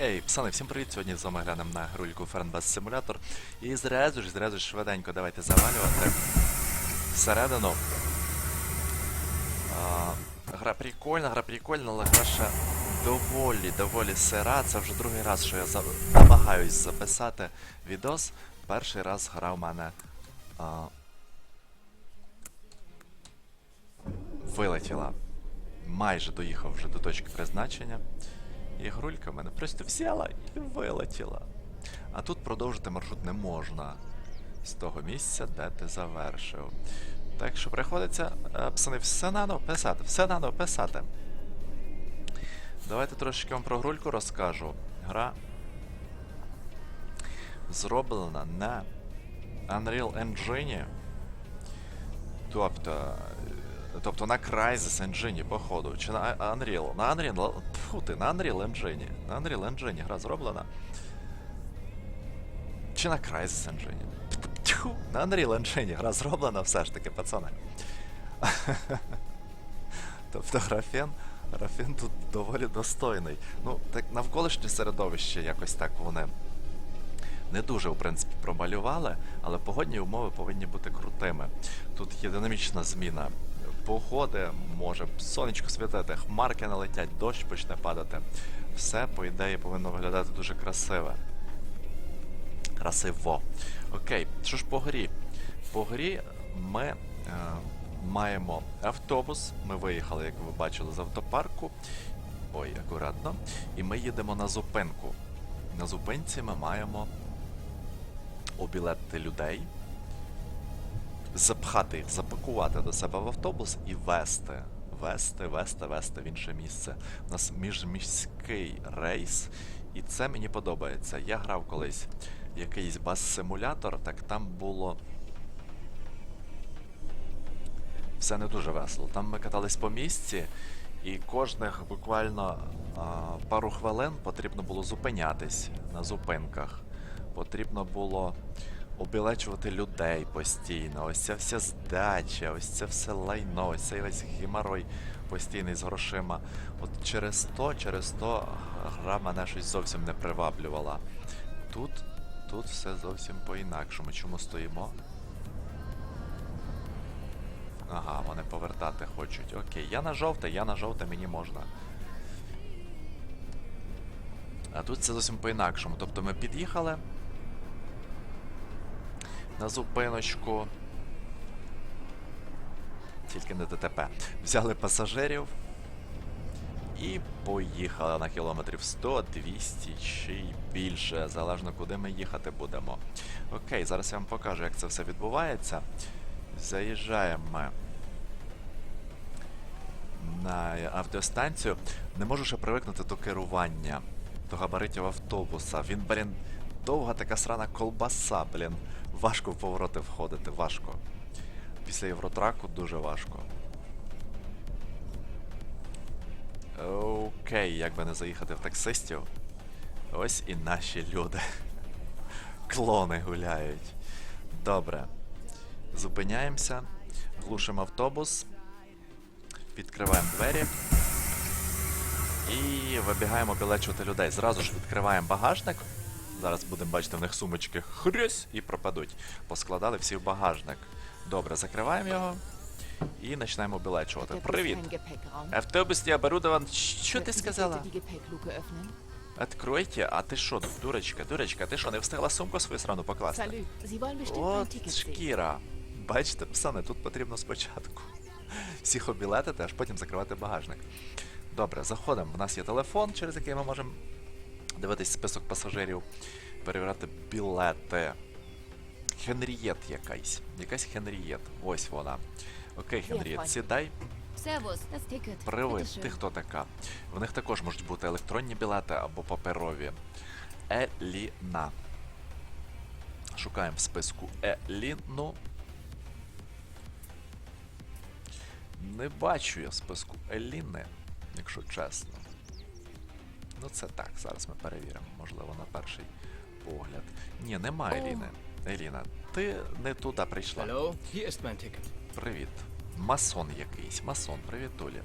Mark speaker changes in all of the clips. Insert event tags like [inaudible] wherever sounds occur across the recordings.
Speaker 1: Ей, псани, всім привіт! Сьогодні з вами глянемо на грульку Фернбас Simulator. І зразу ж, зразу ж швиденько давайте завалювати всередину. А, гра прикольна, гра прикольна, але гра доволі, доволі сира. Це вже другий раз, що я намагаюсь записати відос. Перший раз гра в мене а... вилетіла. Майже доїхав вже до точки призначення. І грулька в мене просто взяла і вилетіла. А тут продовжити маршрут не можна з того місця, де ти завершив. Так що приходиться, е, пацани, все нано писати, все нано писати. Давайте трошечки вам про грульку розкажу. Гра зроблена на Unreal Engine. Тобто, тобто на Crysis Engine, походу. Чи на Unreal? На Unreal, тьфу ти, на Unreal Engine. На Unreal Engine гра зроблена. Чи на Crysis Engine? Тьфу, на Unreal Engine гра зроблена все ж таки, пацани. [laughs] тобто графен, графен тут доволі достойний. Ну, так навколишнє середовище якось так вони не дуже, в принципі, промалювали, але погодні умови повинні бути крутими. Тут є динамічна зміна погоди, може сонечко світити, хмарки налетять, дощ почне падати. Все, по ідеї, повинно виглядати дуже красиве. Красиво. Окей, що ж по грі? По грі ми е, маємо автобус. Ми виїхали, як ви бачили, з автопарку. Ой, акуратно. І ми їдемо на зупинку. На зупинці ми маємо обілети людей, запхати їх, запакувати до себе в автобус і вести. Вести, вести, вести в інше місце. У нас міжміський рейс, і це мені подобається. Я грав колись якийсь бас-симулятор, так там було. Все не дуже весело. Там ми катались по місці, і кожних буквально а, пару хвилин потрібно було зупинятись на зупинках. Потрібно було обілечувати людей постійно. Ось ця вся здача, ось це все лайно, ось цей весь геморой постійний з грошима. От через то, через то гра мене щось зовсім не приваблювала. Тут, тут все зовсім по-інакшому. Чому стоїмо? Ага, вони повертати хочуть. Окей, я на жовте, я на жовте, мені можна. А тут це зовсім по-інакшому. Тобто ми під'їхали на зупиночку. Тільки не ДТП. Взяли пасажирів і поїхали на кілометрів 100, 200 чи більше, залежно куди ми їхати будемо. Окей, зараз я вам покажу, як це все відбувається. Заїжджаємо ми на автостанцію. Не можу ще привикнути до керування, до габаритів автобуса. Він, блін, довга така срана колбаса, блін. Важко в повороти входити, важко. Після євротраку дуже важко. Окей, як би не заїхати в таксистів. Ось і наші люди. Клони гуляють. Добре. Зупиняємося, глушимо автобус, відкриваємо двері і вибігаємо обілечувати людей. Зразу ж відкриваємо багажник. Зараз будемо бачити в них сумочки хрясь і пропадуть. Поскладали всі в багажник. Добре, закриваємо його і починаємо обілечувати. Привіт! Автобусні оборудован. Що ти сказала? Откройте, а ти що, дурочка, дурочка, ти що, не встигла сумку свою срану покласти? От шкіра. Бачите, псане, тут потрібно спочатку. Всіх обілетити, аж потім закривати багажник. Добре, заходимо. У нас є телефон, через який ми можемо дивитись список пасажирів, перевіряти білети. Хенрієт якась. Якась Хенрієт. Ось вона. Окей, Хенрієт, сідай. Привид, ти хто така? В них також можуть бути електронні білети або паперові. Еліна. Шукаємо в списку Еліну. Не бачу я в списку Еліни, якщо чесно. Ну це так, зараз ми перевіримо, можливо, на перший погляд. Ні, немає Еліни. Еліна, ти не туди прийшла. Привіт. Масон якийсь. Масон, привіт, Толі.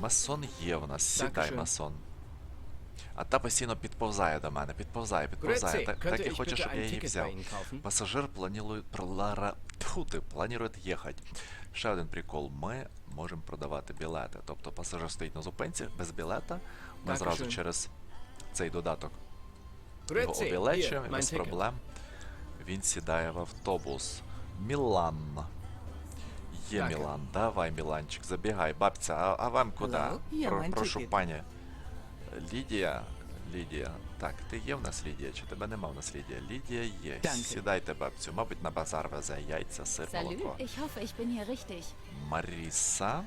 Speaker 1: Масон є в нас. Сідай, масон. А та постійно підповзає до мене, підповзає, підповзає. Так, так і хоче, щоб я її взяв. Пасажир планує плара... Тьфу ти, планує їхати. Ще один прикол. Ми можемо продавати білети. Тобто пасажир стоїть на зупинці без білета. Ми зразу через цей додаток його обілечуємо без проблем. Він сідає в автобус. Мілан. Є. Мілан, давай, Міланчик, забігай, бабця, а, а вам куди? Про- прошу, пані. Лідія. Лідія. Так, ти є в нас Лідія, чи тебе нема в нас Лідія? Лідія є.
Speaker 2: Danke.
Speaker 1: Сідайте, бабцю. Мабуть, на базар везе яйця, сир,
Speaker 3: Salut,
Speaker 1: молоко.
Speaker 3: ich hoffe, ich bin hier richtig.
Speaker 1: Маріса.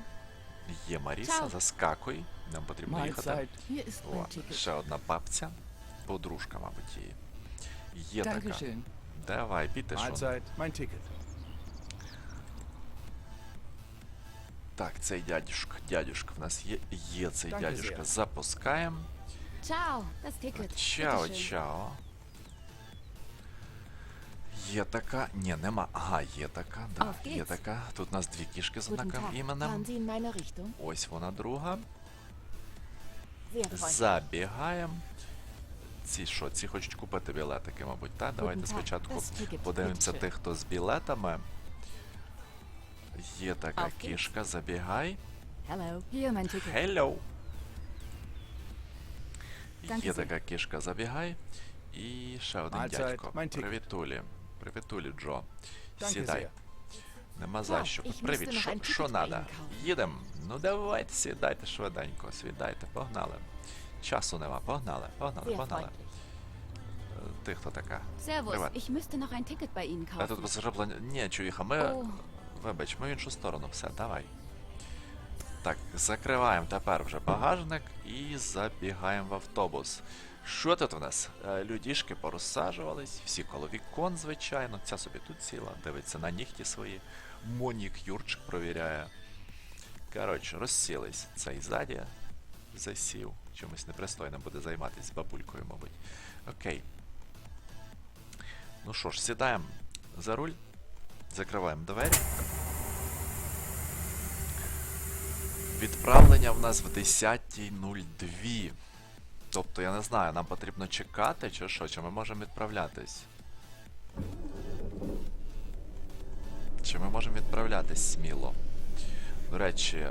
Speaker 1: Є Маріса,
Speaker 3: Чао.
Speaker 1: заскакуй. Нам потрібно їхати.
Speaker 2: Mahlzeit. Hier ist
Speaker 1: О,
Speaker 2: mein Ticket.
Speaker 1: ще одна бабця. Подружка, мабуть, її. Є така.
Speaker 2: Dankeschön.
Speaker 1: Давай, он.
Speaker 4: Mahlzeit, mein Ticket.
Speaker 1: Так, цей дядюшка. Дядюшка в нас є. Є цей дядюшка. Запускаємо.
Speaker 3: Ticket.
Speaker 1: Чао, чао. Є така. Ні, нема. Ага, є така, да. Є така. Тут у нас дві кішки з однаком іменем. Ось вона друга. Забігаємо. Ці що, ці хочуть купити білетики, мабуть, так? Давайте спочатку подивимося тих, хто з білетами. Є така кішка, забігай.
Speaker 3: Hello.
Speaker 1: Є така кішка, забігай. І ще один дядько. Привітулі. Привітулі, Джо. Сідай. Нема за що. Привіт, що, що надо? Їдем. Ну давайте, сідайте швиденько, сідайте, погнали. Часу нема, погнали, погнали, погнали. Ти хто така? Привет.
Speaker 3: ich müsste noch ein Ticket bei Ihnen
Speaker 1: тут
Speaker 3: kaufen.
Speaker 1: Ні, чуїха, ми. Вибач, ми в іншу сторону, все, давай. Так, закриваємо тепер вже багажник і забігаємо в автобус. Що тут у нас? Е, Людішки порозсаджувались, всі коло вікон, звичайно. Ця собі тут сіла, дивиться на нігті свої. Монік Юрчик провіряє. Коротше, розсілись. Цей ззаді засів. Чимось непристойно буде займатися бабулькою, мабуть. Окей. Ну що ж, сідаємо за руль, закриваємо двері. Відправлення в нас в 10.02. Тобто, я не знаю, нам потрібно чекати чи що, чи ми можемо відправлятись. Чи ми можемо відправлятись сміло? До речі,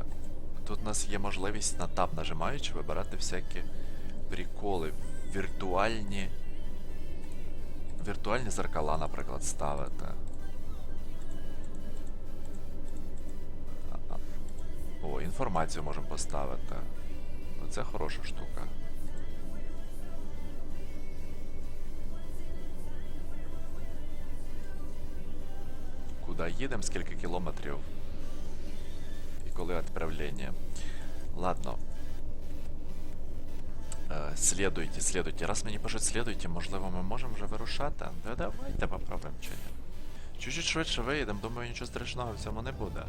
Speaker 1: тут у нас є можливість на таб нажимаючи вибирати всякі приколи, віртуальні. Віртуальні зеркала, наприклад, ставити. О, інформацію можемо поставити. Оце хороша штука. Куди їдемо, скільки кілометрів. І коли відправлення. Ладно. Е, Следуйте, следуйте. Раз мені пишуть следуйте, можливо, ми можемо вже вирушати. Да давайте попробуємо чи ні. Чуть-чуть швидше виїдемо, думаю, нічого страшного в цьому не буде.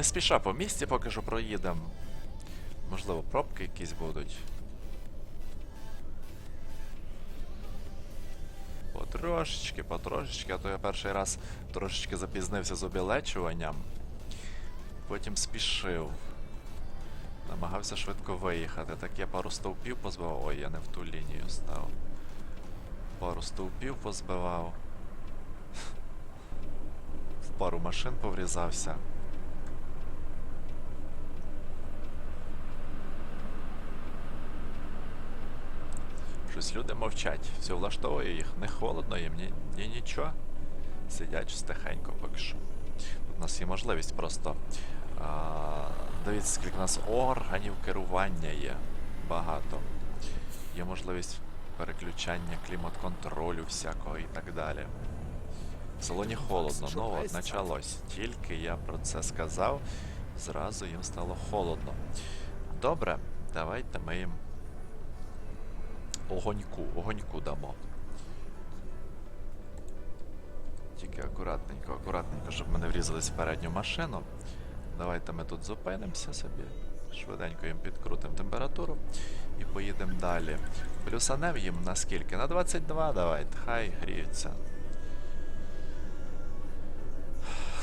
Speaker 1: Не спіша по місті поки що проїдемо. Можливо, пробки якісь будуть. Потрошечки, потрошечки, а то я перший раз трошечки запізнився з обілечуванням. Потім спішив. Намагався швидко виїхати. Так я пару стовпів позбивав. Ой, я не в ту лінію став. Пару стовпів позбивав. В пару машин поврізався. Щось люди мовчать, все влаштовує їх, не холодно їм, ні, ні нічого. Сидять стихенько поки що. Тут у нас є можливість просто. А, дивіться, скільки у нас органів керування є. Багато. Є можливість переключання клімат-контролю всякого і так далі. В салоні холодно, ну от почалось. Тільки я про це сказав, зразу їм стало холодно. Добре, давайте ми їм огоньку, огоньку дамо. Тільки акуратненько, акуратненько, щоб ми не врізались в передню машину. Давайте ми тут зупинимося собі. Швиденько їм підкрутимо температуру і поїдемо далі. Плюсанем їм на скільки? На 22 давайте, хай гріються.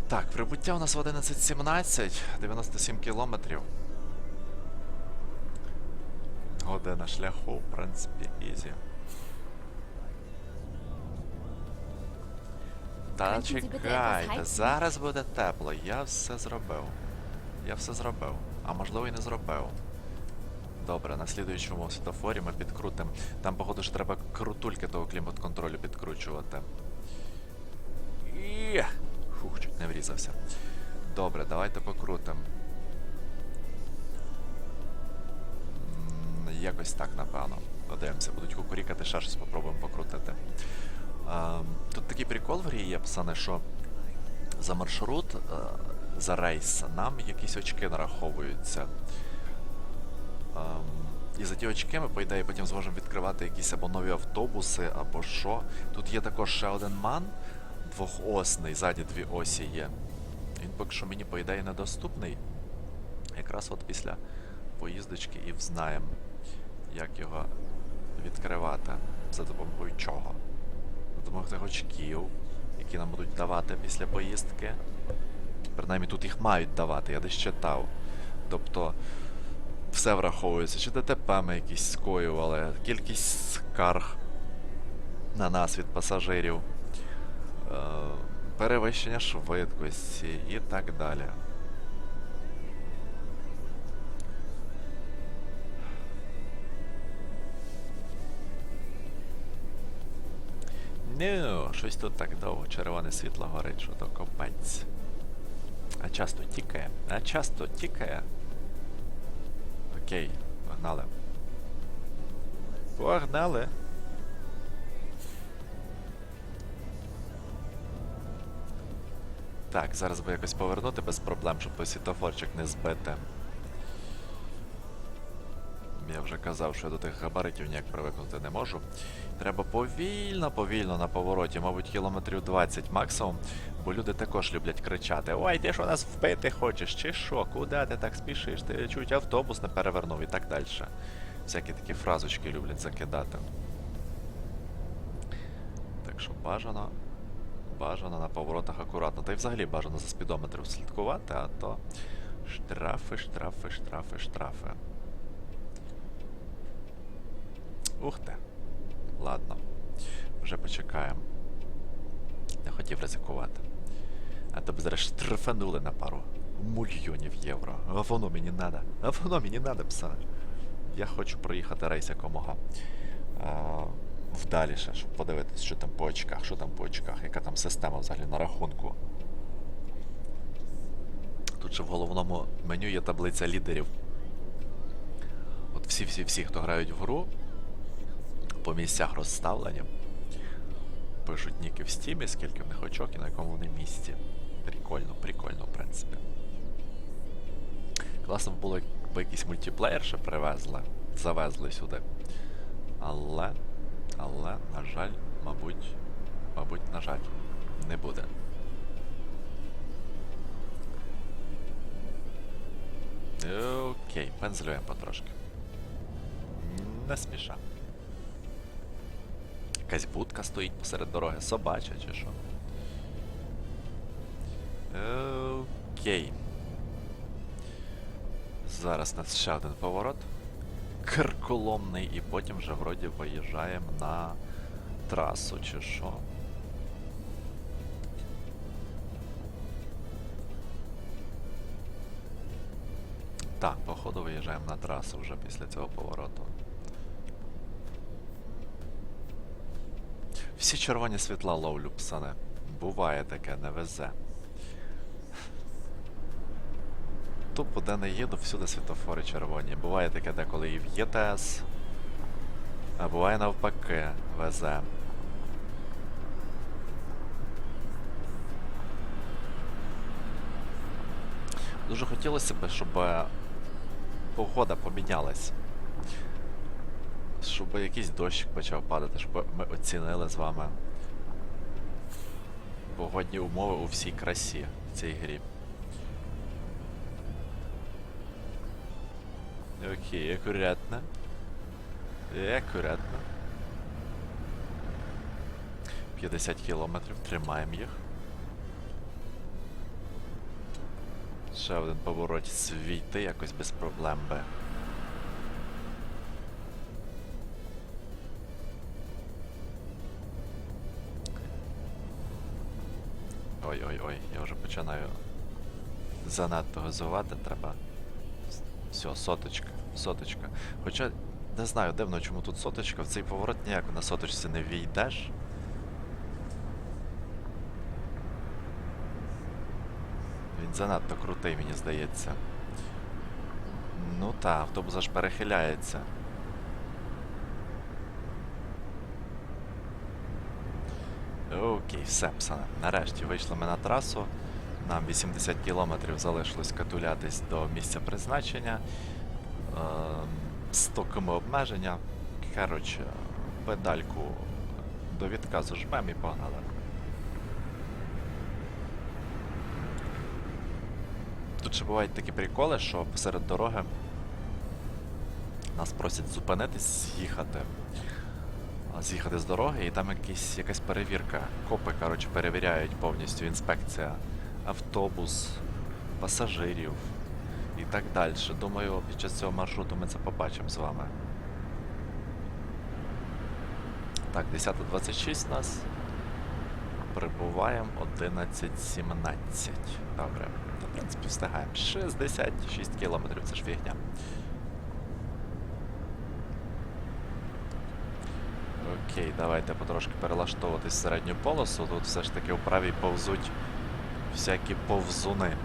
Speaker 1: Так, прибуття у нас в 11.17, 97 кілометрів. Година шляху, в принципі, ізі. Та чекайте, зараз буде тепло, я все зробив. Я все зробив. А можливо і не зробив. Добре, на слідуючому світофорі ми підкрутимо. Там, походу, ж треба крутульки того клімат-контролю підкручувати. І... Фух, чуть не врізався. Добре, давайте покрутимо. Якось так, напевно. Подивимося, будуть кукурікати, ще щось попробуємо покрутити. Тут такий прикол в грі є, пацани, що за маршрут, е, за рейс нам якісь очки нараховуються. І за ті очки ми, по ідеї, потім зможемо відкривати якісь або нові автобуси, або що. Тут є також ще один ман двохосний, ззаді дві осі є. Він поки що мені, по ідеї, недоступний. Якраз от після поїздочки і взнаємо, як його відкривати. За допомогою чого. За допомогою очків, які нам будуть давати після поїздки. Принаймні тут їх мають давати, я десь читав. Тобто все враховується, чи ДТП ми якісь скоювали, кількість скарг на нас від пасажирів, е, перевищення швидкості і так далі. Ну, щось тут так довго червоне світло горить, що то копець. А часто тікає, а часто тікає. Окей, погнали. Погнали. Так, зараз би якось повернути без проблем, щоб світофорчик не збити. Я вже казав, що я до тих габаритів ніяк привикнути не можу. Треба повільно, повільно на повороті, мабуть, кілометрів 20 максимум, бо люди також люблять кричати: Ой, ти що нас вбити хочеш? Чи що? Куди ти так спішиш? Ти чуть автобус не перевернув і так далі. Всякі такі фразочки люблять закидати. Так що бажано. Бажано на поворотах акуратно. Та й взагалі бажано за спідометром слідкувати, а то штрафи, штрафи, штрафи, штрафи. Ух ти. Ладно. Вже почекаємо. Не хотів ризикувати. А то б зараз штрафанули на пару мільйонів євро. А воно мені надо. А воно мені надо, пса. Я хочу проїхати рейс якомога. А, вдаліше, щоб подивитись, що там по очках, що там по очках, яка там система взагалі на рахунку. Тут ще в головному меню є таблиця лідерів. От всі-всі-всі, хто грають в гру, по місцях розставлені. Пишуть ніки в стімі, скільки в них очок і на якому вони місці. Прикольно, прикольно, в принципі. Класно було, якби якийсь мультиплеєр ще привезли, завезли сюди. Але, але, на жаль, мабуть, мабуть, на жаль, не буде. Окей, пензлюємо потрошки. Не спіша. Якась будка стоїть посеред дороги, собача чи що. Окей. Зараз у нас ще один поворот. Карколомний, і потім вже вроді виїжджаємо на трасу чи що. Так, походу виїжджаємо на трасу вже після цього повороту. Всі червоні світла ловлю, псане. Буває таке, не везе. Тупо де не їду, всюди світофори червоні. Буває таке деколи і в ЄТС. А буває навпаки, везе. Дуже хотілося б, щоб е, погода помінялась. Щоб якийсь дощик почав падати, щоб ми оцінили з вами погодні умови у всій красі в цій грі. Окей, акуратно. Акуратно. 50 кілометрів, тримаємо їх. ще один поворот свійти якось без проблем би. Занадто газувати, треба. Все, соточка, соточка. Хоча не знаю, дивно, чому тут соточка, в цей поворот ніяк на соточці не війдеш. Він занадто крутий, мені здається. Ну та, автобус аж перехиляється. Окей, все, псане. Нарешті вийшли ми на трасу. Нам 80 кілометрів залишилось катулятись до місця призначення. Ем, 100 км обмеження. Коротше, педальку до відказу жмем і погнали. Тут ще бувають такі приколи, що посеред дороги нас просять зупинитись, з'їхати. З'їхати з дороги, і там якісь, якась перевірка. Копи, коротше, перевіряють повністю інспекція автобус, пасажирів і так далі. Думаю, під час цього маршруту ми це побачимо з вами. Так, 10.26 у нас. Прибуваємо 11.17. Добре. Ну, в принципі, встигаємо. 66 кілометрів, це ж фігня. Окей, давайте потрошки перелаштовуватись середню полосу. Тут все ж таки у правій повзуть всякі повзуни.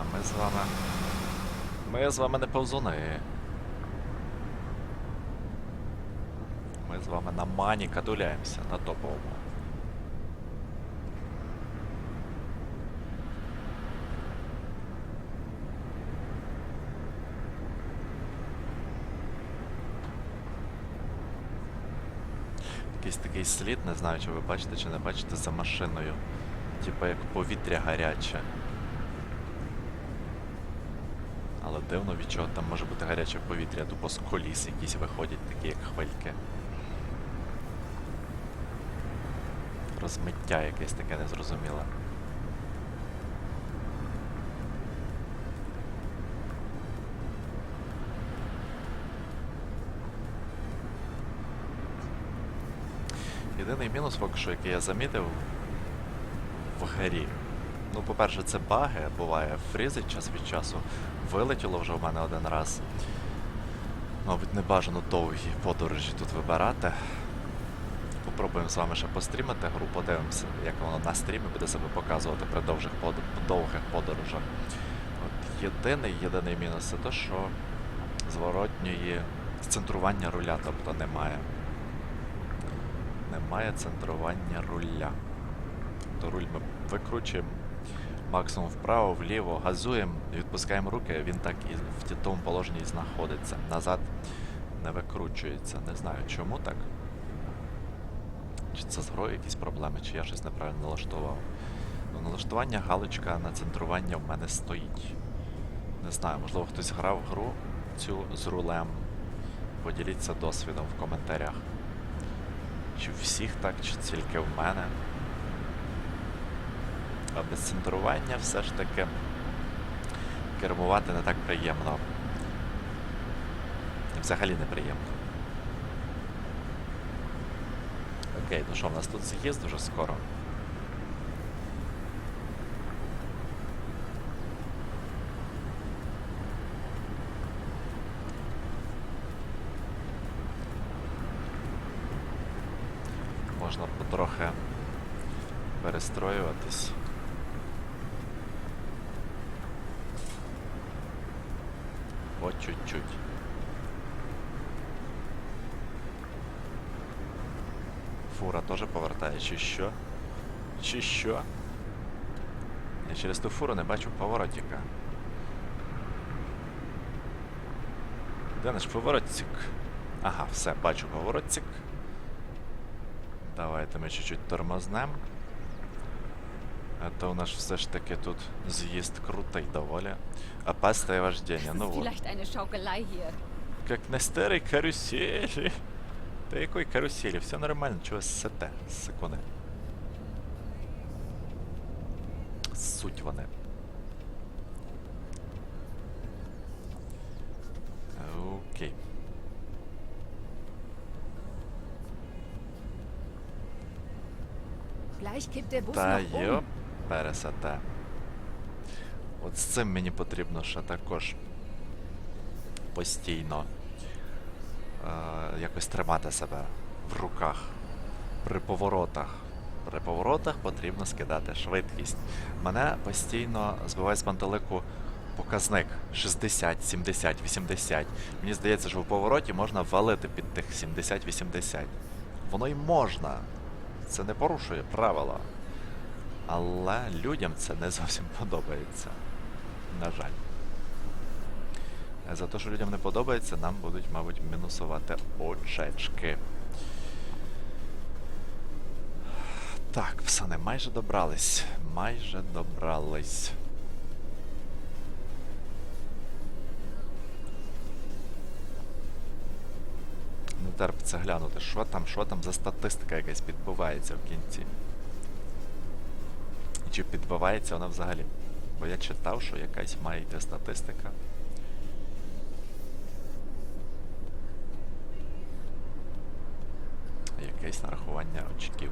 Speaker 1: А ми з вами. Ми з вами не повзуни. Ми з вами на мані кадуляємося на топовому. Якийсь такий слід, не знаю, чи ви бачите, чи не бачите за машиною. Типа як повітря гаряче. Але дивно від чого там може бути гаряче повітря, тупо з коліс якісь виходять, такі як хвильки. Розмиття якесь таке незрозуміле. Єдиний мінус, поки що, який я замітив грі. Ну, по-перше, це баги, буває, фрізить час від часу. Вилетіло вже в мене один раз. Мабуть, не бажано довгі подорожі тут вибирати. Попробуємо з вами ще пострімити гру, подивимося, як воно на стрімі буде себе показувати при довгих, довгих подорожах. От єдиний, єдиний мінус це те, що зворотньої центрування руля, тобто немає. Немає центрування руля. То руль ми викручуємо максимум вправо, вліво, газуємо, відпускаємо руки, він так і в ті- тому положенні знаходиться. Назад не викручується. Не знаю чому так. Чи це з грою якісь проблеми, чи я щось неправильно налаштував. Ну, налаштування галочка на центрування в мене стоїть. Не знаю, можливо хтось грав гру цю з рулем. Поділіться досвідом в коментарях. Чи всіх так, чи тільки в мене. А без центрування все ж таки кермувати не так приємно. Взагалі неприємно. Окей, ну що, в нас тут з'їзд дуже скоро. Можна потрохи перестроюватись. По чуть-чуть. Фура теж повертає, чи що? Чи що? Я через ту фуру не бачу поворотика. Де наш поворотик? Ага, все, бачу поворотик. Давайте ми чуть-чуть тормознем. А то у нас все-таки тут з'їзд крутий доволі. Опасное вождение, ну вот. Как на старой карусели. Да якой карусели? Все нормально, чего сета, саконе. Суть вони. Окей.
Speaker 3: Gleich kippt der Bus
Speaker 1: Та,
Speaker 3: nach um.
Speaker 1: Пересете. От з цим мені потрібно ще також постійно е, якось тримати себе в руках. При поворотах. При поворотах потрібно скидати швидкість. Мене постійно збиває з пантелику показник 60, 70, 80. Мені здається, що в повороті можна валити під тих 70-80. Воно й можна. Це не порушує правила. Але людям це не зовсім [laughs] подобається. На жаль. За те, що людям не подобається, нам будуть, мабуть, мінусувати очечки. Так, псани, майже добрались. Майже добрались. Не терпиться глянути, що там, що там за статистика якась підбивається в кінці. Чи підбивається вона взагалі? Бо я читав, що якась має йти статистика. Якесь нарахування очків.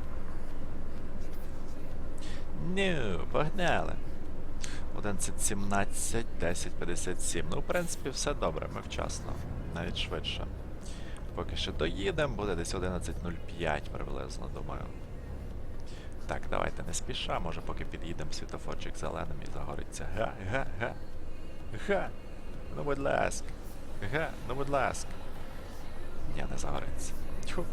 Speaker 1: Ну, погнали. 11.17, 10.57. Ну, в принципі, все добре, ми вчасно. Навіть швидше. Поки що доїдемо, буде десь 11.05 приблизно, думаю. Так, давайте не спіша, може поки під'їдемо світофорчик зеленим і загориться. Га, га, га. Га. Ну будь ласка. Га, ну будь ласка. Ні, не загориться. Тьху.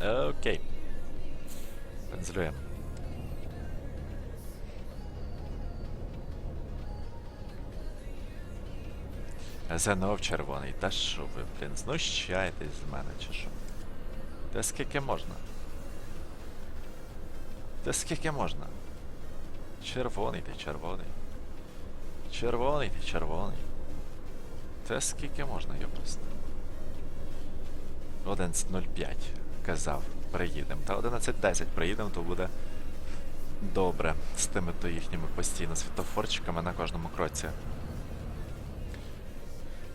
Speaker 1: Окей. Пензлюємо. Зенов червоний. Та що ви, блін, знущаєтесь з мене чи що? Та скільки можна? Та скільки можна? Червоний ти червоний. Червоний ти червоний. Та скільки можна, йопросто. 11.05 казав, приїдемо. Та 11.10 приїдемо, то буде добре з тими то їхніми постійно світофорчиками на кожному кроці.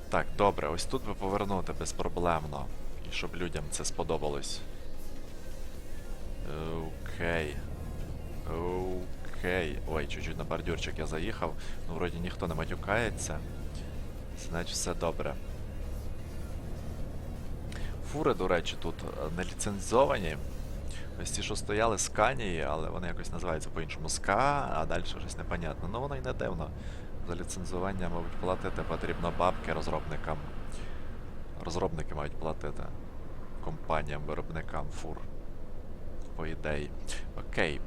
Speaker 1: Так, добре, ось тут би повернути безпроблемно. І щоб людям це сподобалось. Окей. Окей. Ой, чуть-чуть на бордюрчик я заїхав. Ну, вроді ніхто не матюкається. Значить, все добре. Фури, до речі, тут е, не ліцензовані. Ось ті, що стояли сканії, але вони якось називаються по-іншому ска, а далі щось непонятно. Ну воно й не дивно. За ліцензування, мабуть, платити потрібно бабки розробникам. Розробники мають платити компаніям, виробникам фур. По ідеї. Окей.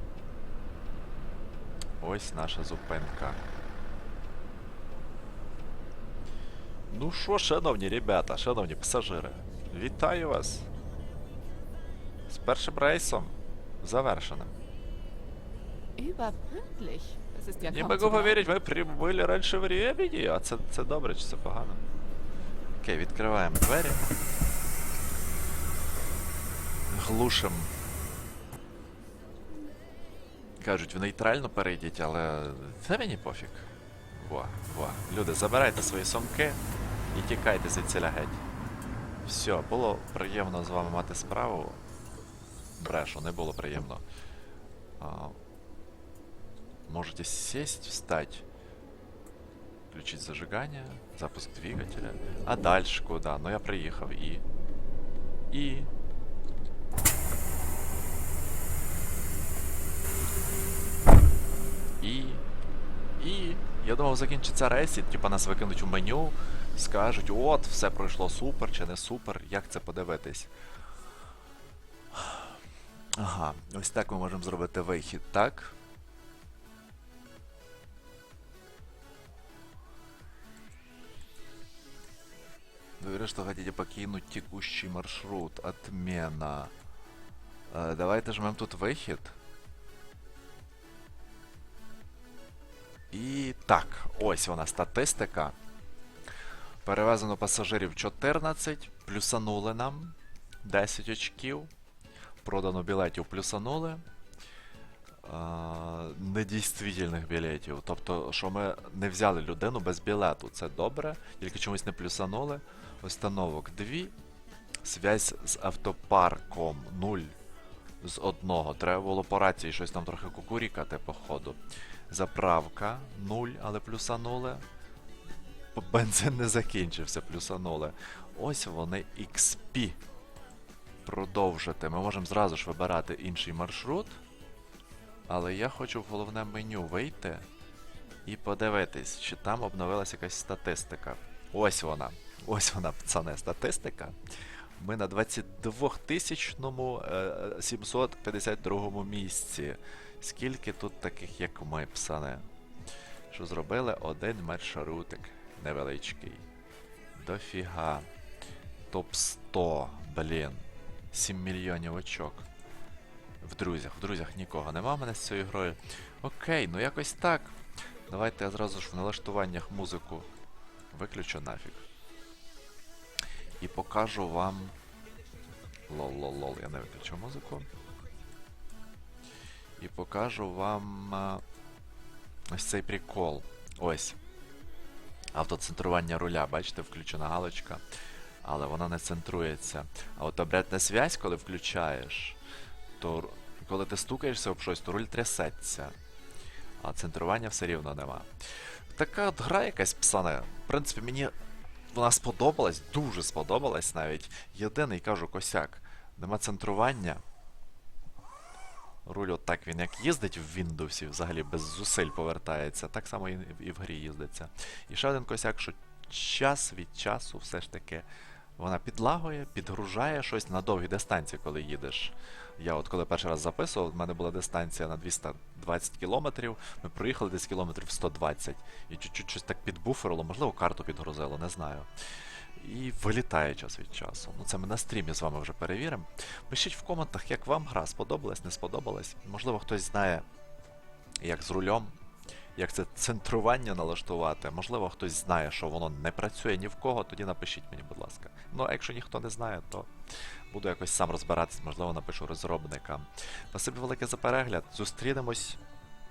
Speaker 1: Ось наша зупинка. Ну що, шановні ребята, шановні пасажири, вітаю вас з першим рейсом завершеним.
Speaker 3: Überpünktlich.
Speaker 1: Не могу повірити, ми прибули раніше времени. А це, це добре чи це погано? Окей, відкриваємо двері. Глушим. Кажуть, в нейтрально перейдіть, але це мені пофіг. Во, во. Люди, забирайте свої сумки і тікайте звідсіля геть. Все, було приємно з вами мати справу. Брешу, не було приємно. Можете сесть, встать, включить зажигание, запуск двигателя. А дальше куда? Ну я приехал и... И... І... І... Я думав, закінчиться рейс, і типа нас викинуть у меню, скажуть, от, все пройшло супер чи не супер, як це подивитись. Ага, ось так ми можемо зробити вихід, так? Вы говорите, что хотите покинуть текущий маршрут. Отмена. Е, давайте жмем тут вихід. І так, ось вона статистика. Перевезено пасажирів 14, плюсанули нам 10 очків. продано білетів плюсанули. Недійствительних білетів. Тобто, що ми не взяли людину без білету. Це добре, тільки чомусь не плюсанули. Установок 2. Связь з автопарком 0 з одного. Треба було по рації щось там трохи кукурікати, походу. Заправка 0, але плюсанули. Бензин не закінчився, плюсанули. Ось вони XP. Продовжити. Ми можемо зразу ж вибирати інший маршрут. Але я хочу в головне меню вийти і подивитись, чи там обновилася якась статистика. Ось вона. Ось вона, пацани, статистика. Ми на 22 752 місці. Скільки тут таких, як ми, псане? Що зробили один маршрутик невеличкий. Дофіга. Топ 100, блін. 7 мільйонів очок. В друзях, в друзях нікого нема мене з цією грою. Окей, ну якось так. Давайте я зразу ж в налаштуваннях музику виключу нафіг. І покажу вам. Лол-лол-лол, я не виключу музику. І покажу вам а, ось цей прикол. Ось. Автоцентрування руля, бачите, включена галочка. Але вона не центрується. А от обрядна связь, коли включаєш, то коли ти стукаєшся об щось, то руль трясеться. А центрування все рівно нема. Така от гра якась псане. В принципі, мені вона сподобалась, дуже сподобалась навіть. Єдиний кажу косяк. Нема центрування. Руль от він як їздить в Windows, взагалі без зусиль повертається, так само і в грі їздиться. І ще один косяк, що час від часу все ж таки вона підлагує, підгружає щось на довгі дистанції, коли їдеш. Я от коли перший раз записував, в мене була дистанція на 220 кілометрів, ми проїхали десь кілометрів 120, і чуть-чуть щось так підбуферило, можливо, карту підгрузило, не знаю. І вилітає час від часу. Ну це ми на стрімі з вами вже перевіримо. Пишіть в коментах, як вам гра сподобалась, не сподобалась. Можливо, хтось знає, як з рулем, як це центрування налаштувати. Можливо, хтось знає, що воно не працює ні в кого, тоді напишіть мені, будь ласка. Ну, а якщо ніхто не знає, то буду якось сам розбиратись, можливо, напишу розробникам. Спасибі велике за перегляд. Зустрінемось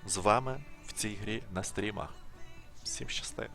Speaker 1: з вами в цій грі на стрімах. Всім щасти!